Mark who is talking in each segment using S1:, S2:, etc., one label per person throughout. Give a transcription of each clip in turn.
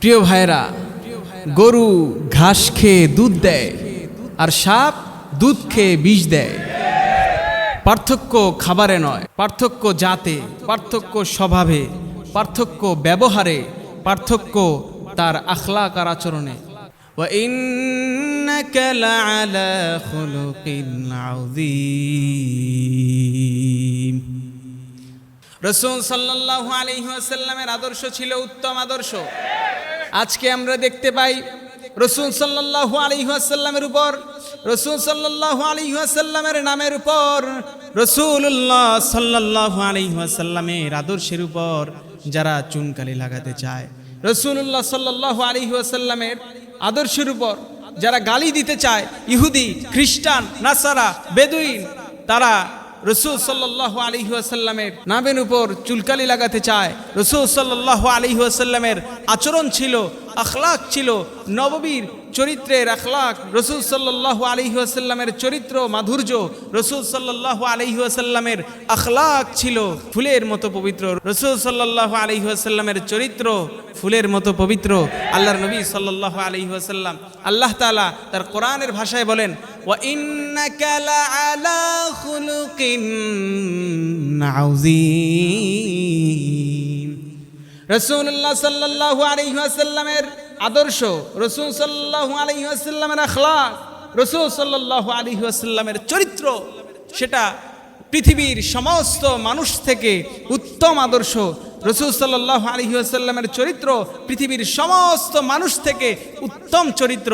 S1: প্রিয় ভাইরা গরু ঘাস খেয়ে দুধ দেয় আর সাপ দুধ খেয়ে বিষ দেয়। পার্থক্য খাবারে নয়, পার্থক্য জাতে, পার্থক্য স্বভাবে, পার্থক্য ব্যবহারে, পার্থক্য তার আখলাক আর আচরণে। রসুল সাল্লাহ আলহিহাসাল্লামের আদর্শ ছিল উত্তম আদর্শ। আজকে আমরা দেখতে পাই রসুল সাল্লাল্লাহু আলাইহি ওয়াসাল্লামের উপর, রসুল সাল্লাল্লাহু আলাইহি ওয়াসাল্লামের নামের উপর রসুল্লাহ সাল্লাল্লাহু আলাইহি ওয়াসাল্লামের আদর্শের উপর যারা চুনকালি লাগাতে চায়। রসুল্লাহ সাল্লাল্লাহু আলাইহি ওয়াসাল্লামের আদর্শের উপর যারা গালি দিতে চায়, ইহুদি, খ্রিস্টান, নাসারা, বেদুইন, তারা রসুল সাল্লাহ আলিহাসাল্লামের নামের উপর চুলকালি লাগাতে চায়। রসুল সাল্লাহ আলিহাসাল্লামের আচরণ ছিল, আখলাক ছিল, নববীর চরিত্রের আখলাক। রসুল সাল্লাহ আলিহাসাল্লামের চরিত্র মাধুর্য, রসুল সাল্লাহ আলিহাসাল্লামের আখলাক ছিল ফুলের মতো পবিত্র। রসুল সাল্লাহ আলিহাসাল্লামের চরিত্র ফুলের মতো পবিত্র। আল্লাহর নবী সাল্লাহ আলিহাসাল্লাম আল্লাহ তালা তার কোরআনের ভাষায় বলেন وإنك لعلى خلق عظيم রসুল্লাহ সাল্লাল্লাহু আলাইহি ওয়াসাল্লামের আদর্শ রসুল সাল্লাল্লাহু আলাইহি ওয়াসাল্লামের আখলাক রসুল সাল্লাল্লাহু আলাইহি ওয়াসাল্লামের চরিত্র সেটা পৃথিবীর সমস্ত মানুষ থেকে উত্তম আদর্শ রসুল সাল্লাহ আলহি আসাল্লামের চরিত্র পৃথিবীর সমস্ত মানুষ থেকে উত্তম চরিত্র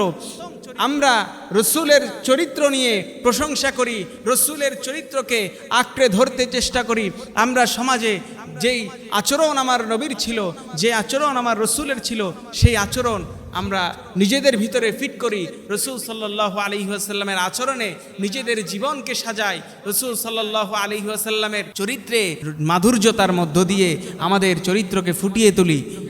S1: আমরা রসুলের চরিত্র নিয়ে প্রশংসা করি, রসুলের চরিত্রকে আঁকড়ে ধরতে চেষ্টা করি। আমরা সমাজে যেই আচরণ আমার নবীর ছিল, যে আচরণ আমার রসুলের ছিল, সেই আচরণ আমরা নিজেদের ভিতরে ফিট করি। রসুল সাল্লাহ আলিহাসাল্লামের আচরণে নিজেদের জীবনকে সাজাই। রসুল সাল্লাহ আলিহাসাল্লামের চরিত্রে মাধুর্যতার মধ্য দিয়ে আমাদের চরিত্রকে ফুটিয়ে তুলি।